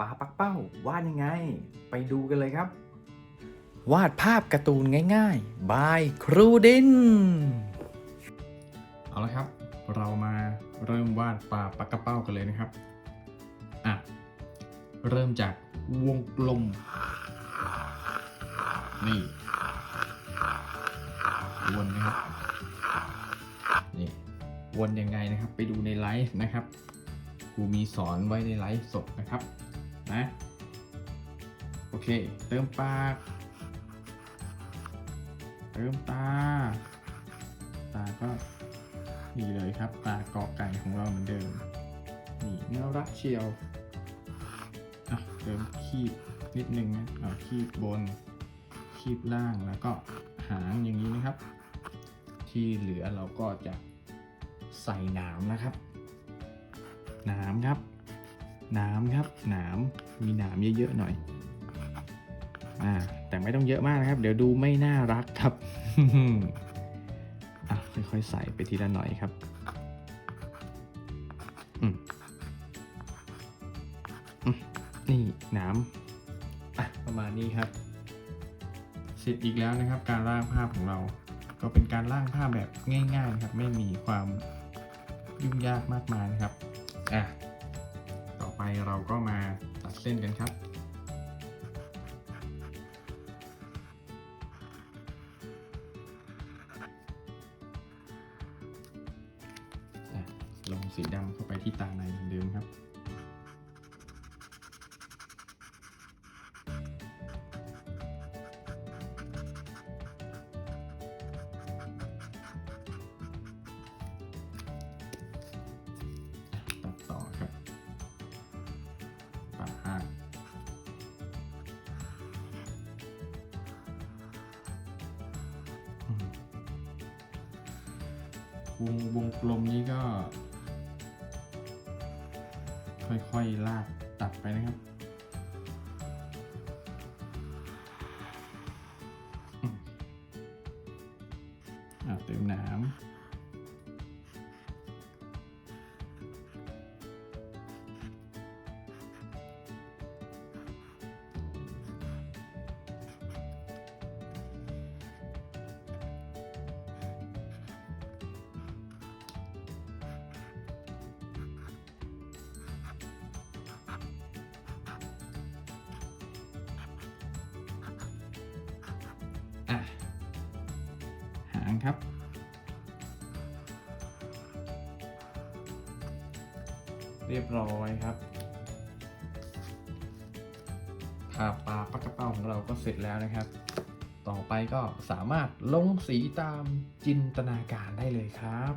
ปลาปักเป้าวาดยังไง ไปดูกันเลยครับ วาดภาพการ์ตูนง่ายๆ บายครูดิน เอาละครับ เรามาเริ่มวาดปลาปักกระเป้ากันเลยนะครับ อะ เริ่มจากวงกลม นี่วนนะครับ นี่ วนยังไงนะครับ ไปดูในไลฟ์นะครับครูมีสอนไว้ในไลฟ์สดนะครับ นะ โอเค เติมปาก เติมตา ตาก็นี่เลยครับ ตากอไก่ของเราเหมือนเดิม นี่น่ารักเชียวอะเติมคีบนิดนึงนะเอาคีบบน คีบล่างแล้วก็หางอย่างนี้นะครับ ที่เหลือเราก็จะใส่หนามนะครับหนามครับ หนามครับหนามมีหนามเยอะๆหน่อยอ่าแต่ไม่ต้องเยอะมากนะครับ เดี๋ยวดูไม่น่ารักครับอะค่อยๆใส่ไปทีละหน่อยครับอืมนี่หนามอะประมาณนี้ครับ เสร็จอีกแล้วนะครับ การร่างภาพของเรา ก็เป็นการร่างภาพแบบง่ายๆครับ ไม่มีความยุ่งยากมากมายนะครับอะ เราก็มาตัดเส้นกันครับ ลงสีดำเข้าไปที่ตาในเหมือนเดิมครับ วงวงกลมนี้ก็ ค่อยๆลากตัดไปนะครับเติมน้ำางครับเรียบร้อยครับทาปลาปักกระเป้าของเราก็เสร็จแล้วนะครับ ต่อไปก็สามารถลงสีตามจินตนาการได้เลยครับ